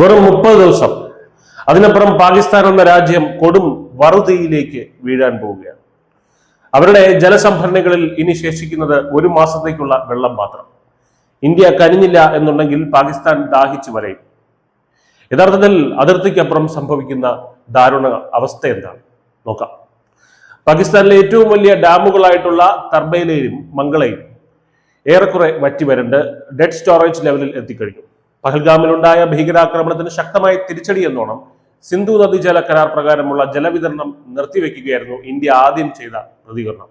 വെറും മുപ്പത് ദിവസം. അതിനപ്പുറം പാകിസ്ഥാൻ എന്ന രാജ്യം കൊടും വറുതിയിലേക്ക് വീഴാൻ പോവുകയാണ്. അവരുടെ ജലസംഭരണികളിൽ ഇനി ശേഷിക്കുന്നത് ഒരു മാസത്തേക്കുള്ള വെള്ളം മാത്രം. ഇന്ത്യ കനിഞ്ഞില്ല എന്നുണ്ടെങ്കിൽ പാകിസ്ഥാൻ ദാഹിച്ചു വരയും. യഥാർത്ഥത്തിൽ അതിർത്തിക്കപ്പുറം സംഭവിക്കുന്ന ദാരുണ അവസ്ഥ എന്താണ്? നോക്കാം. പാകിസ്ഥാനിലെ ഏറ്റവും വലിയ ഡാമുകളായിട്ടുള്ള തർബയിലെയും മംഗളയും ഏറെക്കുറെ വറ്റി വരണ്ട് ഡെഡ് സ്റ്റോറേജ് ലെവലിൽ എത്തിക്കഴിഞ്ഞു. പഹൽഗാമിലുണ്ടായ ഭീകരാക്രമണത്തിന് ശക്തമായ തിരിച്ചടി എന്നോണം സിന്ധു നദീജല കരാർ പ്രകാരമുള്ള ജലവിതരണം നിർത്തിവെക്കുകയായിരുന്നു ഇന്ത്യ ആദ്യം ചെയ്ത പ്രതികരണം.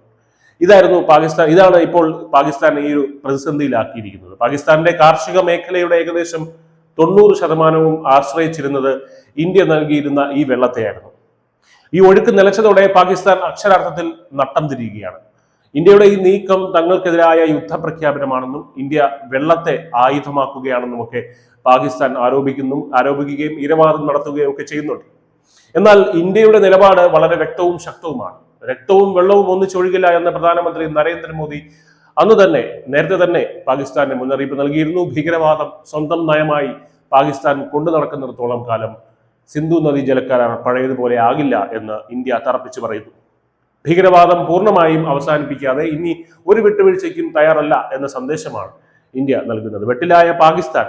ഇതായിരുന്നു പാകിസ്ഥാൻ ഇതാണ് ഇപ്പോൾ പാകിസ്ഥാൻ ഈ ഒരു പ്രതിസന്ധിയിലാക്കിയിരിക്കുന്നത്. പാകിസ്ഥാന്റെ കാർഷിക മേഖലയുടെ ഏകദേശം തൊണ്ണൂറ് ശതമാനവും ആശ്രയിച്ചിരുന്നത് ഇന്ത്യ നൽകിയിരുന്ന ഈ വെള്ളത്തെയായിരുന്നു. ഈ ഒഴുക്ക് നിലച്ചതോടെ പാകിസ്ഥാൻ അക്ഷരാർത്ഥത്തിൽ നട്ടം തിരിയുകയാണ്. ഇന്ത്യയുടെ ഈ നീക്കം തങ്ങൾക്കെതിരായ യുദ്ധപ്രഖ്യാപനമാണെന്നും ഇന്ത്യ വെള്ളത്തെ ആയുധമാക്കുകയാണെന്നും ഒക്കെ പാകിസ്ഥാൻ ആരോപിക്കുന്നു ആരോപിക്കുകയും ഇരവാദം നടത്തുകയും ഒക്കെ ചെയ്യുന്നുണ്ട്. എന്നാൽ ഇന്ത്യയുടെ നിലപാട് വളരെ വ്യക്തവും ശക്തവുമാണ്. രക്തവും വെള്ളവും ഒന്നിച്ചൊഴുകില്ല എന്ന പ്രധാനമന്ത്രി നരേന്ദ്രമോദി അന്ന് തന്നെ നേരത്തെ തന്നെ പാകിസ്ഥാന് മുന്നറിയിപ്പ് നൽകിയിരുന്നു. ഭീകരവാദം സ്വന്തം നയമായി പാകിസ്ഥാൻ കൊണ്ടു നടക്കുന്നിടത്തോളം കാലം സിന്ധു നദി ജലക്കരാർ പഴയതുപോലെ ആകില്ല എന്ന് ഇന്ത്യ തറപ്പിച്ചു പറയുന്നു. ഭീകരവാദം പൂർണമായും അവസാനിപ്പിക്കാതെ ഇനി ഒരു വിട്ടുവീഴ്ചയ്ക്കും തയ്യാറല്ല എന്ന സന്ദേശമാണ് ഇന്ത്യ നൽകുന്നത്. വെട്ടിലായ പാകിസ്ഥാൻ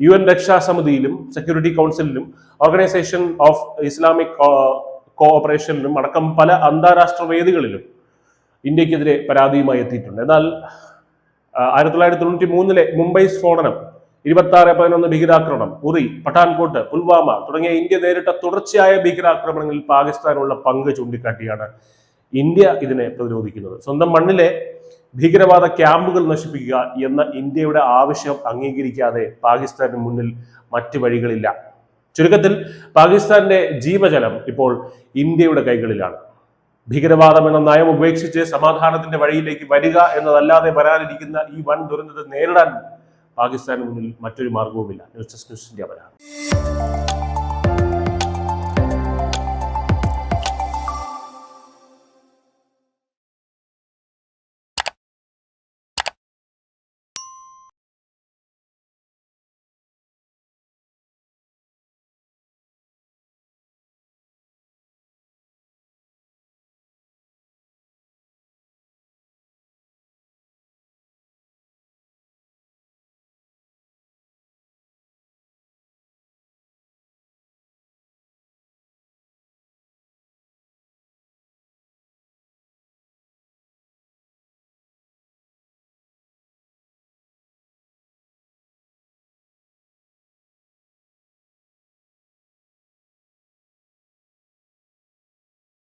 യു എൻ രക്ഷാസമിതിയിലും സെക്യൂരിറ്റി കൗൺസിലിലും ഓർഗനൈസേഷൻ ഓഫ് ഇസ്ലാമിക് കോഓപ്പറേഷനിലും അടക്കം പല അന്താരാഷ്ട്ര വേദികളിലും ഇന്ത്യക്കെതിരെ പരാതിയുമായി എത്തിയിട്ടുണ്ട്. എന്നാൽ ആയിരത്തി തൊള്ളായിരത്തി തൊണ്ണൂറ്റി മൂന്നിലെ മുംബൈ സ്ഫോടനം ഇരുപത്തി ആറ് പതിനൊന്ന് ഭീകരാക്രമണം ഉറി പഠാൻകോട്ട് പുൽവാമ തുടങ്ങിയ ഇന്ത്യ നേരിട്ട തുടർച്ചയായ ഭീകരാക്രമണങ്ങളിൽ പാകിസ്ഥാനുള്ള പങ്ക് ചൂണ്ടിക്കാട്ടിയാണ് ഇന്ത്യ ഇതിനെ പ്രതിരോധിക്കുന്നത്. സ്വന്തം മണ്ണിലെ ഭീകരവാദ ക്യാമ്പുകൾ നശിപ്പിക്കുക എന്ന ഇന്ത്യയുടെ ആവശ്യം അംഗീകരിക്കാതെ പാകിസ്ഥാന് മുന്നിൽ മറ്റു വഴികളില്ല. ചുരുക്കത്തിൽ പാകിസ്ഥാന്റെ ജീവജലം ഇപ്പോൾ ഇന്ത്യയുടെ കൈകളിലാണ്. ഭീകരവാദം എന്ന നയം ഉപേക്ഷിച്ച് സമാധാനത്തിന്റെ വഴിയിലേക്ക് വരിക എന്നതല്ലാതെ വരാനിരിക്കുന്ന ഈ വൻ ദുരന്തത്തെ നേരിടാൻ പാകിസ്ഥാന് മുന്നിൽ മറ്റൊരു മാർഗവുമില്ല ന്യൂസ് ഡെസ്ക് ന്യൂസ് ഇന്ത്യ